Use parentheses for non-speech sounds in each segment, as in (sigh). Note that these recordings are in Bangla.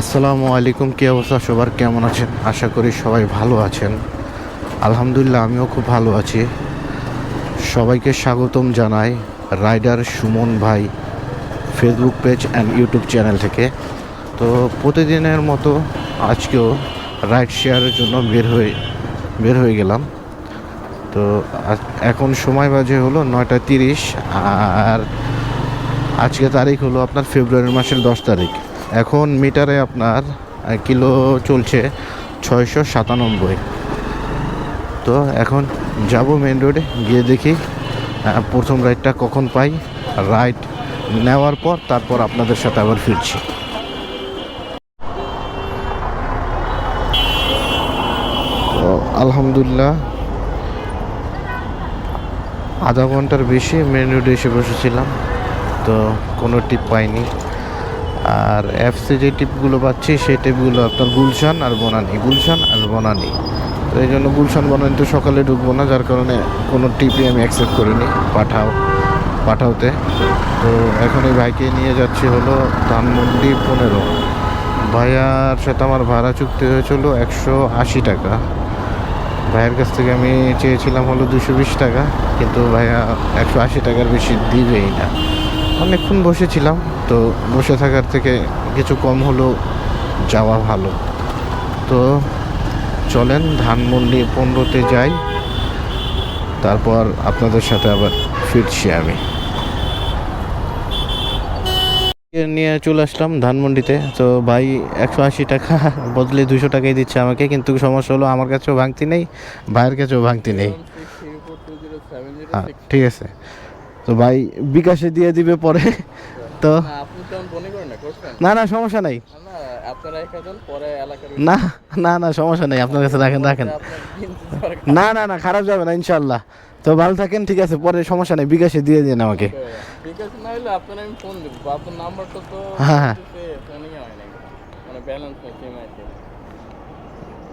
আসসালামু আলাইকুম, কী অবস্থা? সবার কেমন আছেন? আশা করি সবাই ভালো আছেন। আলহামদুলিল্লাহ, আমিও খুব ভালো আছি। সবাইকে স্বাগতম জানাই রাইডার সুমন ভাই Facebook page and YouTube channel থেকে। তো প্রতিদিনের মতো আজকেও রাইড শেয়ারের জন্য বের হয়ে বের হয়ে গেলাম। তো এখন সময় বাজে হলো নয়টা তিরিশ, আর আজকে তারিখ হলো আপনার ফেব্রুয়ারি মাসের দশ তারিখ। এখন মিটারে আপনার কিলো চলছে ছয়শো সাতানব্বই। তো এখন যাব মেন রোডে গিয়ে দেখি প্রথম রাইডটা কখন পাই। রাইড নেওয়ার পর তারপর আপনাদের সাথে আবার ফিরছি। আলহামদুলিল্লাহ, আধা ঘণ্টার বেশি মেন রোডে এসে বসেছিলাম। তো কোনো টিপ পাইনি। আর অ্যাপসে যে টিপগুলো পাচ্ছি, সেই টিপগুলো আপনার গুলশান আর বনানি। গুলশান আর বনানি। তো এই জন্য গুলশান, বনানি তো সকালে ঢুকবো না, যার কারণে কোনো টিপই আমি অ্যাকসেপ্ট করিনি পাঠাও পাঠাওতে। তো এখন এই ভাইকে নিয়ে যাচ্ছি হলো ধানমন্ডি পনেরো। ভাইয়ার সাথে আমার ভাড়া চুক্তি হয়েছিল একশো আশি টাকা। ভাইয়ের কাছ থেকে আমি চেয়েছিলাম হলো দুশো বিশ টাকা, কিন্তু ভাইয়া একশো আশি টাকার বেশি দিবেই না। অনেকক্ষণ বসেছিলাম তো বসে থাকার থেকে কিছু কম হলেও যাওয়া ভালো। তো চলেন ধানমন্ডি পনেরোতে যাই। তারপর আপনাদের সাথে আবার ফিরছি আমি। নিয়ে চলে আসলাম ধানমন্ডিতে। তো ভাই একশো আশি টাকা বদলে দুশো টাকাই দিচ্ছে আমাকে কিন্তু সমস্যা হলো আমার কাছেও ভাঙতি নেই ভাইয়ের কাছেও ভাঙতি নেই। হ্যাঁ ঠিক আছে। তো ভাই বিকাশে দিয়ে দিবে পরে। তো? না, না সমস্যা নাই। না না না সমস্যা নেই আপনার কাছে রাখেন রাখেন। না না না খারাপ যাবে না ইনশাল্লাহ তো ভালো থাকেন ঠিক আছে পরে সমস্যা নেই বিকাশে দিয়ে দিন আমাকে। তো হ্যাঁ, হ্যাঁ। মানে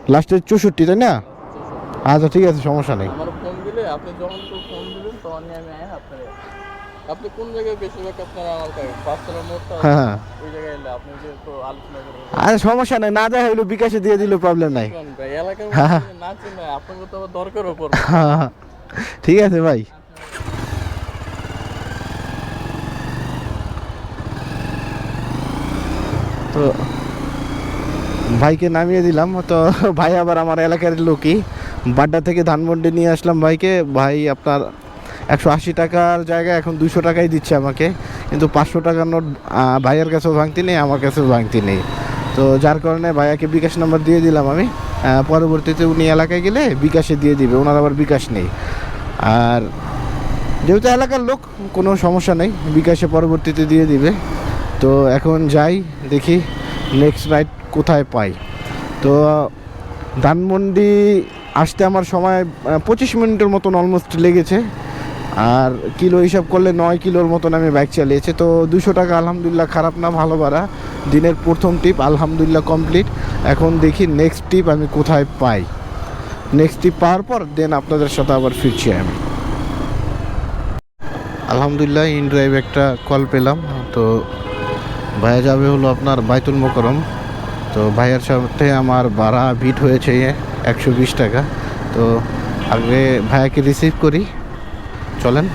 লাস্টে তাই না? আচ্ছা ঠিক আছে সমস্যা নেই। আপনি যখন ফোন দিবেন তখনই আমি আপনি কোন জায়গায় বেশিরভাগ আপনারা আমার কাছে পাঁচতলা মোড়টা হ্যাঁ হ্যাঁ। ওই জায়গায় এলে আপনি যে তো আলোচনা করবেন আরে সমস্যা নেই না দেখা হইল বিকাশে দিয়ে দিলে প্রবলেম নাই। ভাই এলাকার হ্যাঁ। মধ্যে না চিনে আপনাকে তো আবার দরকারও পড়বে হ্যাঁ, ঠিক আছে ভাই। তো ভাইকে নামিয়ে দিলাম তো ভাই আবার আমার এলাকার লোকই। বাড্ডা থেকে ধানমন্ডি নিয়ে আসলাম ভাইকে। ভাই আপনার একশো আশি টাকার জায়গায় এখন দুশো টাকাই দিচ্ছে আমাকে। কিন্তু পাঁচশো টাকার নোট ভাইয়ের কাছেও ভাঙতি নেই, আমার কাছেও ভাঙতি নেই। তো যার কারণে ভাইয়াকে বিকাশ নাম্বার দিয়ে দিলাম আমি। পরবর্তীতে উনি এলাকায় গেলে বিকাশে দিয়ে দিবে, ওনার আবার বিকাশ নেই। আর যেহেতু এলাকার লোক, কোনো সমস্যা নেই, বিকাশে পরবর্তীতে দিয়ে দিবে। তো এখন যাই, দেখি নেক্সট রাইড কোথায় পাই। তো ধানমন্ডি আসতে আমার সময় পঁচিশ মিনিটের মতন অলমোস্ট লেগেছে। আর কিলো হিসাব করলে নয় কিলোর মতন আমি বাইক চালিয়েছি। তো দুশো টাকা আলহামদুলিল্লাহ, খারাপ না, ভালো ভাড়া। দিনের প্রথম টিপ আলহামদুলিল্লাহ কমপ্লিট এখন দেখি নেক্সট টিপ আমি কোথায় পাই। নেক্সট টিপ পাওয়ার পর দেন আপনাদের সাথে আবার ফিরছি আমি। আলহামদুলিল্লাহ ইন ড্রাইভ একটা কল পেলাম। তো ভাইয়া যাবে হলো আপনার বাইতুল মোকরম তো ভাইয়ের সাথে আমার ভাড়া বিট হয়েছে একশো বিশ টাকা। তো আগে ভাইয়াকে রিসিভ করি। চলেন।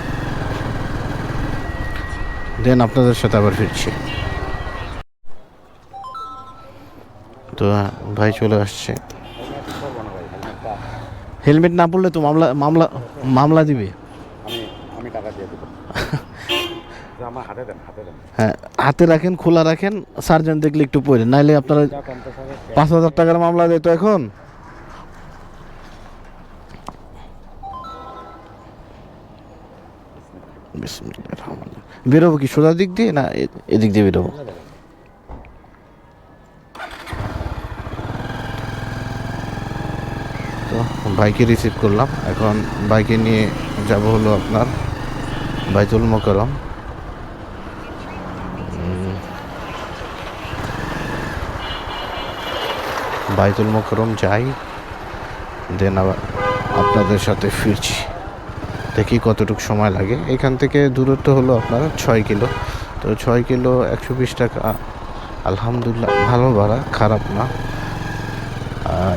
দেন আপনাদের সাথে আবার ফিরছি। তো ভাই চলে আসছে। হেলমেট না পড়লে তো মামলা মামলা মামলা দিবে। আমি আমি টাকা দিয়ে দেবো। (laughs) আমার হাতে দেন হাতে দেন। হ্যাঁ হাতে রাখেন খোলা রাখেন সার্জন দেখলে একটু পড়ে নাইলে আপনারা পাঁচ হাজার টাকার মামলা দেয় তো এখন? বেরোবো কি সোজা দিক দিয়ে না এদিক দিয়ে বেরোবো? তো, বাইকে রিসিভ করলাম। এখন বাইকে নিয়ে যাব হলো আপনার বাইতুল মোকরম বাইতুল মোকরম যাই, দেন আবার আপনাদের সাথে ফিরছি। দেখি কতটুকু সময় লাগে। এখান থেকে দূরত্ব হলো আপনার ছয় কিলো। তো ছয় কিলো একশো বিশ টাকা। আলহামদুলিল্লাহ, ভালো ভাড়া, খারাপ না। আর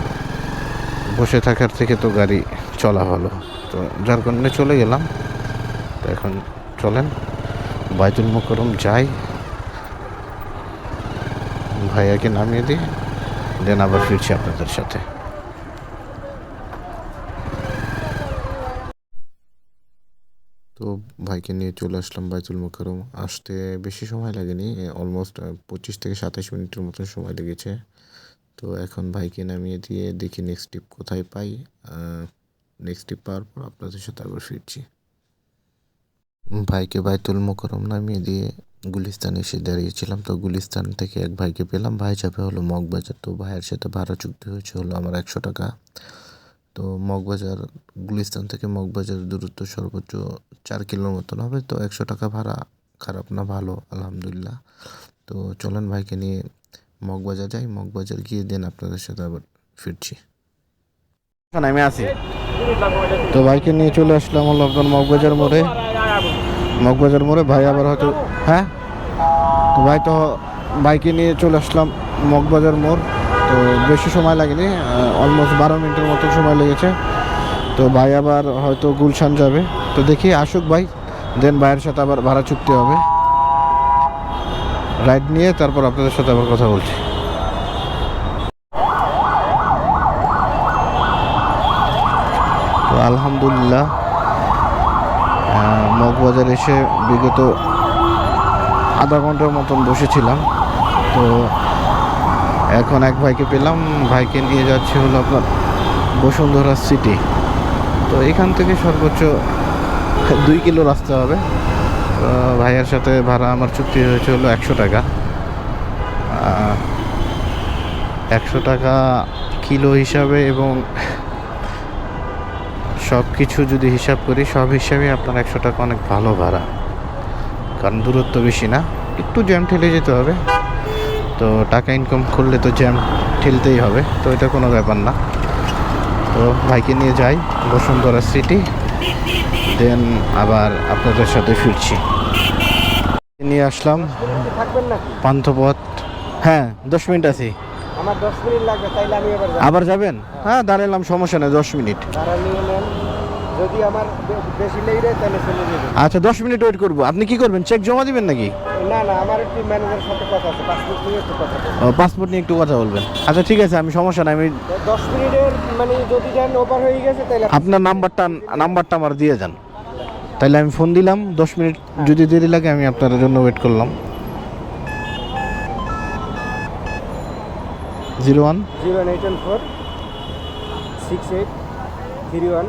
বসে থাকার থেকে তো গাড়ি চলা ভালো। তো যার কারণে চলে গেলাম। তো এখন চলেন। বাইতুল মোকরম যাই। ভাইয়াকে নামিয়ে দিই। দেন আবার ফিরছি আপনাদের সাথে। তো ভাইকে নিয়ে চলে আসলাম বাইতুল মোকারম আসতে বেশি সময় লাগেনি অলমোস্ট পঁচিশ থেকে সাতাশ মিনিটের মতন সময় লেগেছে। তো এখন ভাইকে নামিয়ে দিয়ে দেখি নেক্সট ট্রিপ কোথায় পাই। নেক্সট ট্রিপ পাওয়ার পর আপনাদের সাথে আবার ফিরছি। ভাইকে বাইতুল মোকরম নামিয়ে দিয়ে গুলিস্তান এসে দাঁড়িয়েছিলাম। তো গুলিস্তান থেকে এক ভাইকে পেলাম। ভাই যাবে হলো মগবাজার। তো ভাইয়ের সাথে ভাড়া চুক্তি হয়েছে হলো আমার একশো টাকা। তো মগবাজার গুলিস্তান থেকে মগবাজার দূরত্ব সর্বোচ্চ চার কিলোর মতন হবে। তো একশো টাকা ভাড়া খারাপ না ভালো আলহামদুলিল্লাহ। তো চলেন ভাইকে নিয়ে মগবাজার যাই। মগবাজার গিয়ে দেন আপনাদের সাথে আবার ফিরছি। আমি আছি। তো ভাইকে নিয়ে চলে আসলাম হলো আপনার মগবাজার মোড়ে। মগবাজার মোড়ে ভাই আবার হয়তো হ্যাঁ? তো ভাই তো বাইকে নিয়ে চলে আসলাম মগবাজার মোড়। তো বেশি সময় লাগেনি অলমোস্ট বারো মিনিটের মতো সময় লেগেছে। তো ভাই আবার হয়তো গুলশান যাবে। তো দেখি আসুক ভাই দেন ভাইয়ের সাথে আবার ভাড়া চুক্তি হবে। রাইড নিয়ে তারপর আপনাদের সাথে আবার কথা বলছি। তো আলহামদুলিল্লাহ মগবাজার এসে বিগত আধা ঘণ্টার মতন বসেছিলাম। তো এখন এক ভাইকে পেলাম, ভাইকে নিয়ে যাচ্ছে হলো আপনার বসুন্ধরা সিটি। তো এখান থেকে সর্বোচ্চ দুই কিলো রাস্তা হবে। ভাইয়ের সাথে ভাড়া আমার চুক্তি হয়েছে হলো একশো টাকা। একশো টাকা কিলো হিসাবে এবং সব কিছু যদি হিসাব করি, সব হিসাবে আপনার একশো টাকা অনেক ভালো ভাড়া। কারণ দূরত্ব বেশি না, একটু জ্যাম ঠেলে যেতে হবে। তো টাকা ইনকাম করলে তো জ্যাম ঠেলতেই হবে তো এটা কোনো ব্যাপার না। তো ভাইকে নিয়ে যাই বসুন্ধরা সিটি দেন আবার আপনাদের সাথে ফিরছি। নিয়ে আসলাম পান্থপথ। হ্যাঁ দশ মিনিট আছি। আবার যাবেন? হ্যাঁ। দাঁড়ালাম সমস্যা নেই দশ মিনিট। যদি আমার বেশি লেগে যায় তাহলে চলে যাবেন আচ্ছা দশ মিনিট ওয়েট করব। আপনি কি করবেন? চেক জমা দিবেন নাকি? না না আমার একটি ম্যানেজারের সাথে কথা আছে পাসপোর্ট নিয়ে একটু কথা বলব। পাসপোর্ট নিয়ে একটু কথা বলবেন। আচ্ছা ঠিক আছে আমি সমস্যা নাই আমি দশ মিনিটের মানে যদি যান ওভার হয়ে গেছে তাহলে আপনার নাম্বারটা নাম্বারটা আমার দিয়ে যান। তাহলে আমি ফোন দিলাম দশ মিনিট যদি দেরি লাগে আমি আপনার জন্য ওয়েট করলাম। Zero one zero eight four six eight three one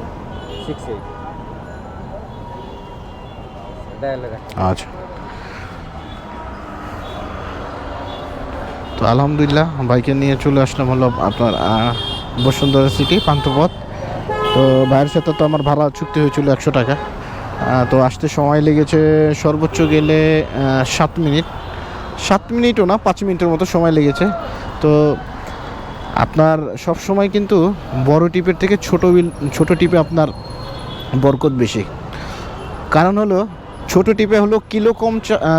আচ্ছা। তো আলহামদুলিল্লাহ বাইকে নিয়ে চলে আসলাম হলো আপনার বসুন্ধরা সিটি, পান্থপথ। তো ভাইয়ের সাথে তো আমার ভাড়া চুক্তি হয়েছিল একশো টাকা। তো আসতে সময় লেগেছে সর্বোচ্চ গেলে সাত মিনিট। সাত মিনিটও না, পাঁচ মিনিটের মতো সময় লেগেছে। তো আপনার সব সময় কিন্তু বড় টিপের থেকে ছোট বিল, ছোট টিপে আপনার বরকত বেশি। কারণ হলো, ছোট টিপে হলো কিলো কম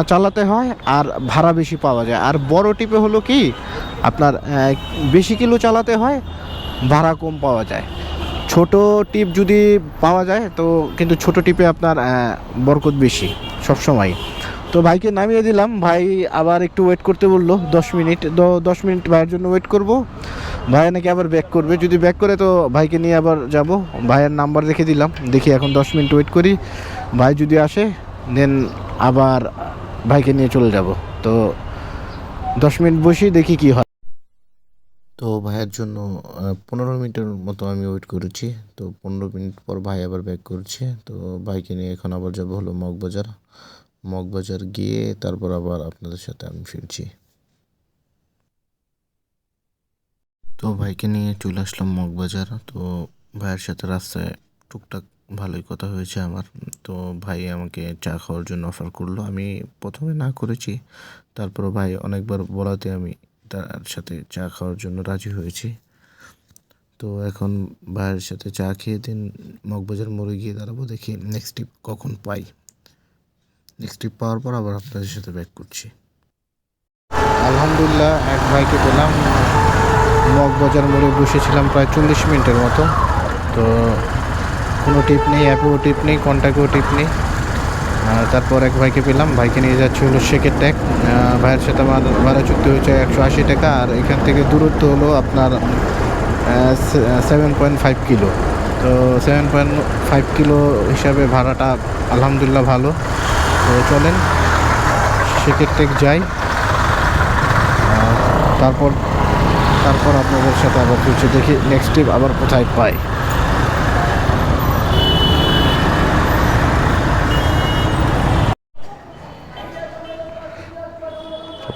চালাতে হয় আর ভাড়া বেশি পাওয়া যায়। আর বড় টিপে হলো কি, আপনার বেশি কিলো চালাতে হয়, ভাড়া কম পাওয়া যায়। ছোট টিপ যদি পাওয়া যায়, তো কিন্তু ছোট টিপে আপনার বরকত বেশি সব সময়। তো ভাইকে নামিয়ে দিলাম। ভাই আবার একটু ওয়েট করতে বলল, দশ মিনিট। দশ মিনিট ভাইয়ের জন্য ওয়েট করব। ভাই নাকি আবার ব্যাক করবে। যদি ব্যাক করে তো ভাইকে নিয়ে আবার যাব। ভাইয়ের নাম্বার রেখে দিলাম। দেখি এখন দশ মিনিট ওয়েট করি। ভাই যদি আসে দেন আবার ভাইকে নিয়ে চলে যাব। তো দশ মিনিট বসি, দেখি কি হয়। তো ভাইয়ের জন্য পনেরো মিনিটের মতো আমি ওয়েট করেছি। তো পনেরো মিনিট পর ভাই আবার ব্যাক করছে। তো ভাইকে নিয়ে এখন আবার যাব হলো মগবাজার। মগবাজার গিয়ে তারপর আবার আপনাদের সাথে আমি ফিরছি। তো ভাইকে নিয়ে চলে আসলাম মগবাজার। তো ভাইয়ের সাথে রাস্তায় টুকটাক ভালোই কথা হয়েছে আমার। তো ভাই আমাকে চা খাওয়ার জন্য অফার করল। আমি প্রথমে না করেছি, তারপর ভাই অনেকবার বলাতে আমি তার সাথে চা খাওয়ার জন্য রাজি হয়েছি। তো এখন ভাইয়ের সাথে চা খেয়ে দিন, মগবাজার মোড়ে গিয়ে দাঁড়াবো, দেখি নেক্সট ট্রিপ কখন পাই। ট্রিপ পাওয়ার পর আবার আপনাদের সাথে ব্যাক করছি। আলহামদুলিল্লাহ, এক ভাইকে পেলাম। মগবাজার মোড়ে বসেছিলাম প্রায় চল্লিশ মিনিটের মতো। তো কোনো টিপ নেই অ্যাপেও টিপ নেই কন্ট্যাক্টেও টিপ নেই। তারপর এক ভাইকে পেলাম, ভাইকে নিয়ে যাচ্ছে হলো শেকের ট্যাগ ভাইয়ের সাথে আমার ভাড়া চুক্তি হয়েছে একশো আশি টাকা, আর এখান থেকে দূরত্ব হলো আপনার সেভেন পয়েন্ট ফাইভ কিলো। তো সেভেন পয়েন্ট ফাইভ কিলো হিসাবে ভাড়াটা আলহামদুলিল্লাহ ভালো। তো চলেন। ট্যাগ যাই। তারপর তারপর আপনাদের সাথে আবার কিছু দেখি নেক্সট ট্রিপ আবার কোথায় পাই।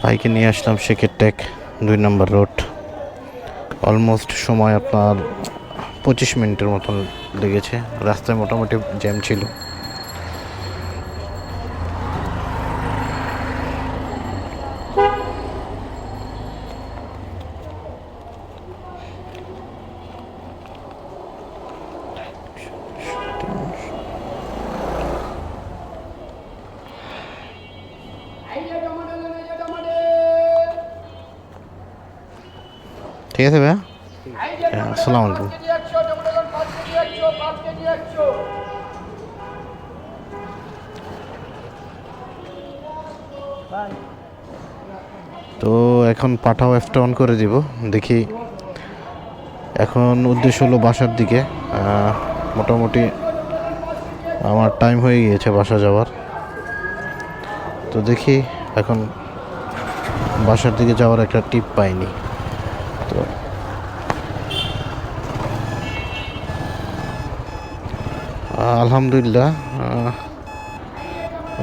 বাইকে নিয়ে আসলাম শেখের টেক দুই নম্বর রোড। অলমোস্ট সময় আপনার পঁচিশ মিনিটের মতন লেগেছে। রাস্তায় মোটামুটি জ্যাম ছিল। ঠিক আছে ভাইয়া? হ্যাঁ, আসসালামু আলাইকুম। তো এখন পাঠাও অ্যাপটা অন করে দিব দেখি। এখন উদ্দেশ্য হলো বাসার দিকে মোটামুটি আমার টাইম হয়ে গিয়েছে বাসা যাওয়ার। তো দেখি এখন বাসার দিকে যাওয়ার একটা টিপ পাইনি। তো। আলহামদুলিল্লাহ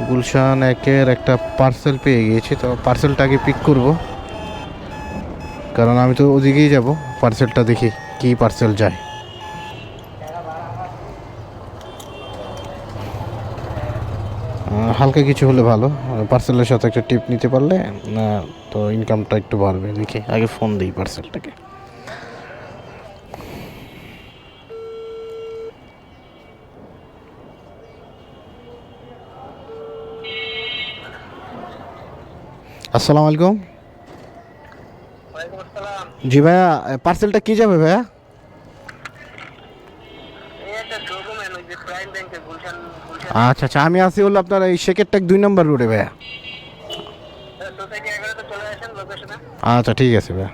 গুলশান একের একটা পার্সেল পেয়ে গিয়েছি, তো পার্সেলটাকে পিক করব। কারণ আমি তো ওদিকেই যাব পার্সেলটা দেখি কি পার্সেল যায়। হালকা কিছু হলে ভালো। পার্সেলের সাথে একটা টিপ নিতে পারলে তো ইনকামটা একটু বাড়বে। দেখি আগে ফোন দিই পার্সেলটাকে আসসালামু আলাইকুম। জি ভাইয়া পার্সেলটা কি যাবে ভাইয়া? আচ্ছা আচ্ছা আমি আছি হলো আপনার এই শেকের ট্যাগ দুই নম্বর রোডে, ভাইয়া। আচ্ছা ঠিক আছে, ভাইয়া।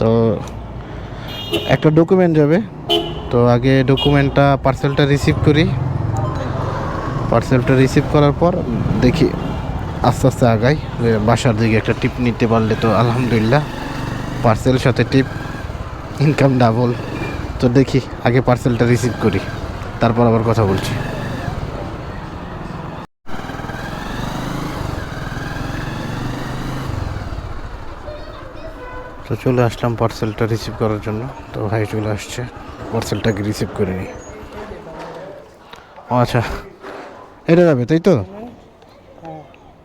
তো একটা ডকুমেন্ট যাবে। তো আগে ডকুমেন্টটা পার্সেলটা রিসিভ করি। পার্সেলটা রিসিভ করার পর দেখি, আস্তে আস্তে আগাই। বাসার দিকে একটা টিপ নিতে পারলে তো আলহামদুলিল্লাহ। পার্সেল সাথে টিপ ইনকাম ডাবল তো দেখি আগে পার্সেলটা রিসিভ করি। তারপর আবার কথা বলছি। তো চলে আসলাম পার্সেলটা রিসিভ করার জন্য। তো ভাই চলে আসছে। পার্সেলটাকে রিসিভ করে নিই। ও আচ্ছা। এটা যাবে তাই তো? হ্যাঁ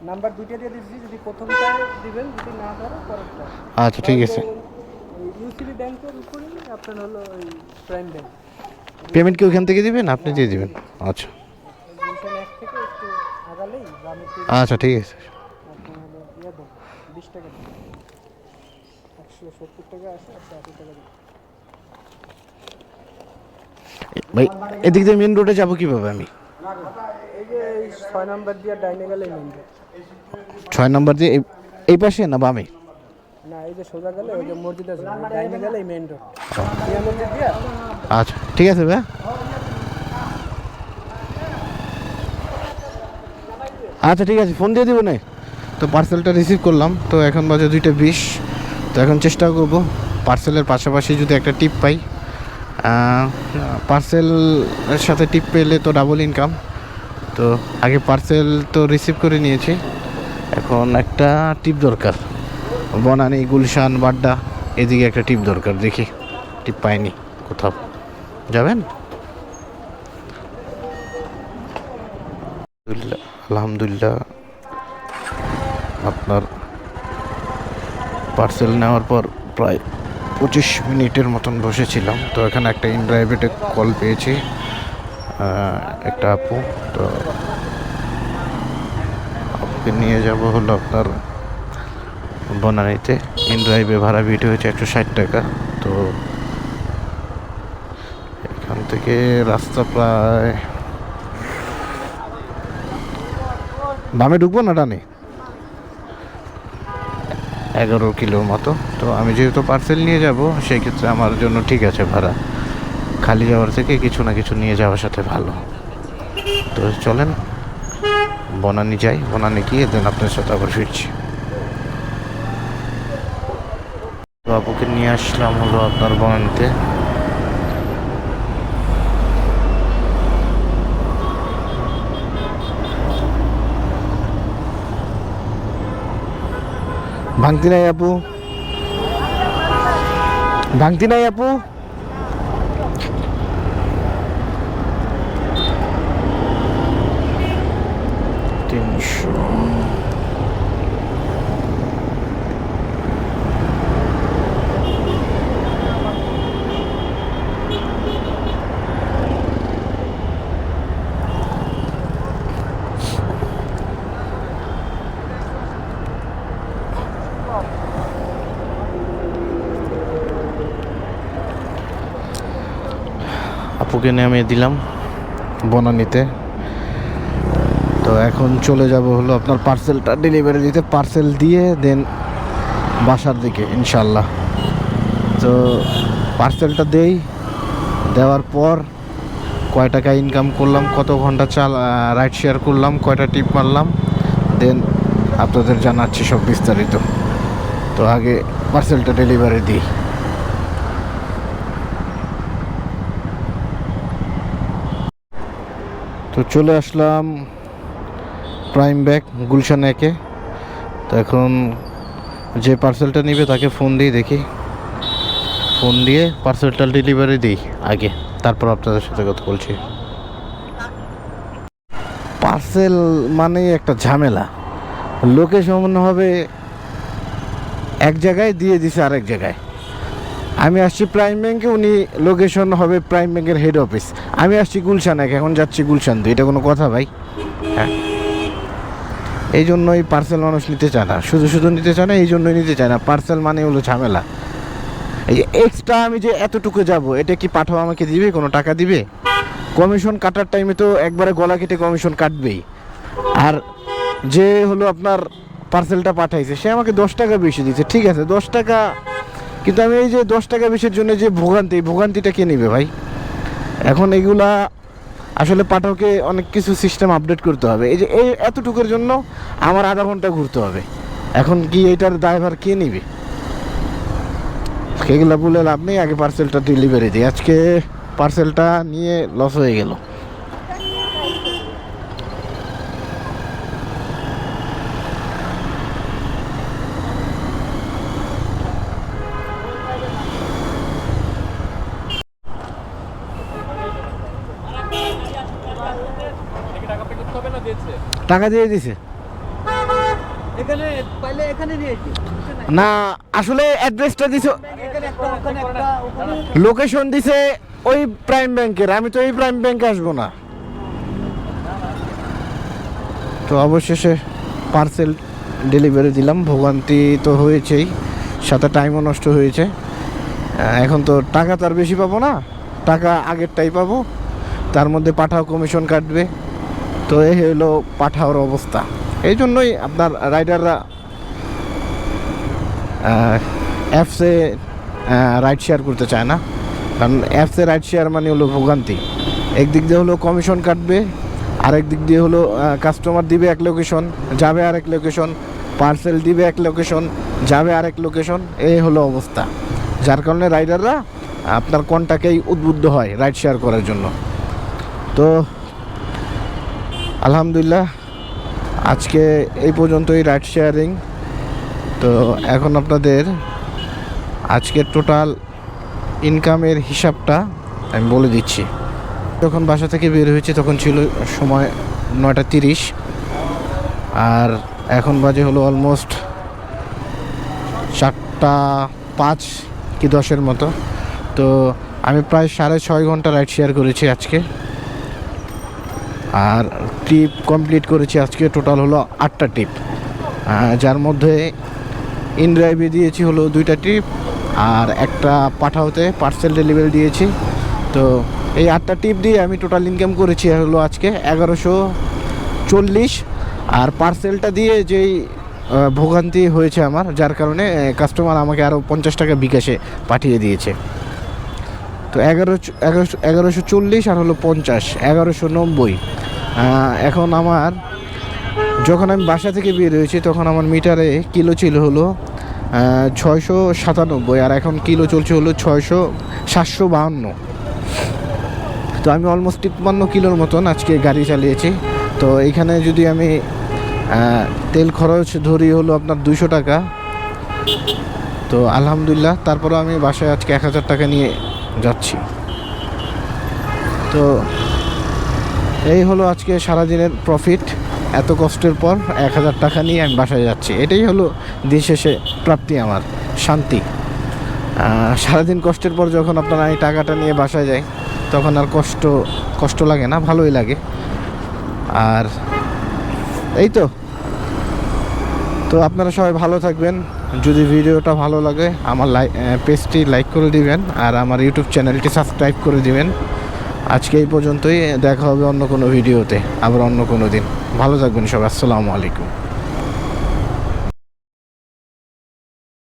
নাম্বার দুইটা দিয়ে দিচ্ছি যদি প্রথমটা দিবেন যদি না পারো আচ্ছা ঠিক আছে। ইউসিবি ব্যাংকের উপরে আপনার হলো ওই প্রাইম ব্যাংক পেমেন্ট কি ওখান থেকে দিবেন? আপনি দিয়ে দিবেন। আচ্ছা। আচ্ছা ঠিক আছে। ইয়ে ভাই এদিক দিয়ে মেন রোডে যাব কীভাবে আমি? এই ছয় নাম্বার দিয়ে ডাইনে গেলে ছয় নম্বর দিয়ে এই- এই পাশে না বামে? না এই যে সোজা গেলে ওই যে মসজিদ আছে ডাইনে গেলে রোড মসজিদ দিয়া আচ্ছা ঠিক আছে ভাই আচ্ছা ঠিক আছে ফোন দিয়ে দিব না। তো পার্সেলটা রিসিভ করলাম তো এখন বাজে দুইটা বিশ। তো এখন চেষ্টা করব পার্সেলের পাশাপাশি যদি একটা টিপ পাই। পার্সেলের সাথে টিপ পেলে তো ডাবল ইনকাম তো আগে পার্সেল তো রিসিভ করে নিয়েছি। এখন একটা টিপ দরকার। বনানি, গুলশান, বাড্ডা, এদিকে একটা টিপ দরকার, দেখি। টিপ পাইনি, কোথাও। যাবেন? আলহামদুলিল্লাহ আপনার পার্সেল নেওয়ার পর প্রায় পঁচিশ মিনিটের মতন বসেছিলাম। তো এখানে একটা ইনড্রাইভেটে কল পেয়েছি একটা আপু। তো আপুকে নিয়ে যাব হলো আপনার বনানীতে। ইন ড্রাইভে ভাড়া বিট হয়েছে একশো ষাট টাকা। তো এখান থেকে রাস্তা প্রায় বামে ঢুকবো না ডানে? এগারো কিলোর মতো। তো আমি যেহেতু পার্সেল নিয়ে যাব, সেই ক্ষেত্রে আমার জন্য ঠিক আছে ভাড়া। খালি যাওয়ার থেকে কিছু না কিছু নিয়ে যাওয়ার সাথে ভালো। তো চলেন, বনানি যাই, বনানি গিয়ে দেন আপনার সাথে আবার ফিরছি তো আপুকে নিয়ে আসলাম হলো আপনার বয়ানতে ভাঙতি নাই আপু? ভাঙতি নাই আপু? আপুকে নামিয়ে দিলাম। বনানিতে। তো এখন চলে যাব হলো আপনার পার্সেলটা ডেলিভারি দিতে পার্সেল দিয়ে দেন বাসার দিকে ইনশাল্লাহ তো পার্সেলটা দেই, দেওয়ার পর কয় টাকা ইনকাম করলাম, কত ঘণ্টা চাল রাইড শেয়ার করলাম, কয়টা টিপ মারলাম দেন আপনাদের জানাচ্ছি সব বিস্তারিত। তো আগে পার্সেলটা ডেলিভারি দিই। তো চলে আসলাম প্রাইম ব্যাগ গুলশান একে। তো এখন যে পার্সেলটা নিবে তাকে ফোন দিয়ে দেখি। ফোন দিয়ে পার্সেলটা ডেলিভারি দিই আগে, তারপর আপনাদের সাথে কথা বলছি। পার্সেল মানেই একটা ঝামেলা। লোকেশন হবে এক জায়গায়, দিয়ে দিছে আরেক জায়গায়। আমি আসছি প্রাইম ব্যাংকে উনি লোকেশন হবে প্রাইম ব্যাংকের হেড অফিস আমি আসছি গুলশান এক এখন যাচ্ছি গুলশান। দুই এটা কোনো কথা ভাই? হ্যাঁ। এই জন্যই পার্সেল মানুষ নিতে চায় না। শুধু শুধু নিতে চায় না, এই জন্যই নিতে চায় না। পার্সেল মানে হলো ঝামেলা। এই যে এক্সট্রা আমি যে এতটুকু যাব, এটা কি পাঠাও আমাকে দিবে? কোনো টাকা দিবে? কমিশন কাটার টাইমে তো একবারে গলা কেটে কমিশন কাটবেই। আর যে হলো আপনার পার্সেলটা পাঠাইছে, সে আমাকে দশ টাকা বেশি দিচ্ছে ঠিক আছে, দশ টাকা কিন্তু আমি এই যে দশ টাকা বেশির জন্য যে ভোগান্তি ভোগান্তিটা কে নেবে ভাই? এখন এগুলা আসলে পাঠককে অনেক কিছু সিস্টেম আপডেট করতে হবে। এই যে এই এতটুকুর জন্য আমার আধা ঘণ্টা ঘুরতে হবে। এখন কি এটার ড্রাইভার কে নিবে? সেগুলো বলে লাভ নেই, আগে পার্সেলটা ডেলিভারি দিই। আজকে পার্সেলটা নিয়ে লস হয়ে গেল টাকা পে করতে হবে না দিয়েছে টাকা দিয়ে দিছে। না আসলে অ্যাড্রেসটা দিছে লোকেশন দিছে ওই প্রাইম ব্যাংকের আমি তো এই প্রাইম ব্যাংকে আসব না। তো অবশেষে পার্সেল ডেলিভারি দিলাম। ভোগান্তি তো হয়েছেই। সাথে টাইমও নষ্ট হয়েছে। এখন তো টাকা তো আর বেশি পাবো না। টাকা আগেরটাই পাবো। তার মধ্যে পাঠাও কমিশন কাটবে। তো এই হলো পাঠাওয়ার অবস্থা। এই জন্যই আপনার রাইডাররা অ্যাপসে রাইড শেয়ার করতে চায় না। কারণ অ্যাপসে রাইড শেয়ার মানে হলো ভোগান্তি। একদিক দিয়ে হলো কমিশন কাটবে, আরেক দিক দিয়ে হলো কাস্টমার দিবে এক লোকেশন যাবে আরেক লোকেশন পার্সেল দিবে এক লোকেশন যাবে আরেক লোকেশন এই হলো অবস্থা। যার কারণে রাইডাররা আপনার কন্টাকেই উদ্বুদ্ধ হয় রাইড শেয়ার করার জন্য। তো আলহামদুলিল্লাহ। আজকে এই পর্যন্তই রাইড শেয়ারিং। তো এখন আপনাদের আজকের টোটাল ইনকামের হিসাবটা আমি বলে দিচ্ছি। যখন বাসা থেকে বের হয়েছে তখন ছিল সময় নয়টা তিরিশ। আর এখন বাজে হলো অলমোস্ট চারটা পাঁচ কি দশের মতো। তো আমি প্রায় সাড়ে ছয় ঘণ্টা রাইড শেয়ার করেছি আজকে। আর ট্রিপ কমপ্লিট করেছি, আজকে টোটাল হলো আটটা ট্রিপ যার মধ্যে ইনড্রাইভে দিয়েছি হলো দুইটা ট্রিপ আর একটা পাঠাওতে পার্সেল ডেলিভারি দিয়েছি। তো এই আটটা টিপ দিয়ে আমি টোটাল ইনকাম করেছি হলো আজকে এগারোশো চল্লিশ। আর পার্সেলটা দিয়ে যেই ভোগান্তি হয়েছে আমার, যার কারণে কাস্টমার আমাকে আরও পঞ্চাশ টাকা বিকাশে পাঠিয়ে দিয়েছে। তো এগারো এগারোশো এগারোশো চল্লিশ আর হলো পঞ্চাশ, এগারোশো নব্বই। এখন আমার, যখন আমি বাসা থেকে বের হয়েছি, তখন আমার মিটারে কিলো ছিল হলো ছয়শো সাতানব্বই, আর এখন কিলো চলছে হলো ছয়শো সাতশো বাহান্ন। তো আমি অলমোস্ট তিপ্পান্ন কিলোর মতন আজকে গাড়ি চালিয়েছি। তো এইখানে যদি আমি তেল খরচ ধরি হলো আপনার দুশো টাকা। তো আলহামদুলিল্লাহ তারপরে আমি বাসায় আজকে এক হাজার টাকা নিয়ে যাচ্ছি। তো এই হলো আজকে সারাদিনের প্রফিট এত কষ্টের পর এক হাজার টাকা নিয়ে আমি বাসায় যাচ্ছি। এটাই হলো দিন শেষে প্রাপ্তি আমার, শান্তি। সারাদিন কষ্টের পর যখন আপনার এই টাকাটা নিয়ে বাসায় যাই, তখন আর কষ্ট কষ্ট লাগে না, ভালোই লাগে। আর এই তো। তো আপনারা সবাই ভালো থাকবেন। যদি ভিডিওটা ভালো লাগে, আমার লাই পেজটি লাইক করে দিবেন আর আমার ইউটিউব চ্যানেলটি সাবস্ক্রাইব করে দিবেন। আজকে এই পর্যন্তই, দেখা হবে অন্য কোনো ভিডিওতে, আবার অন্য কোনো দিন। ভালো থাকবেন সবাই, আসসালামু আলাইকুম।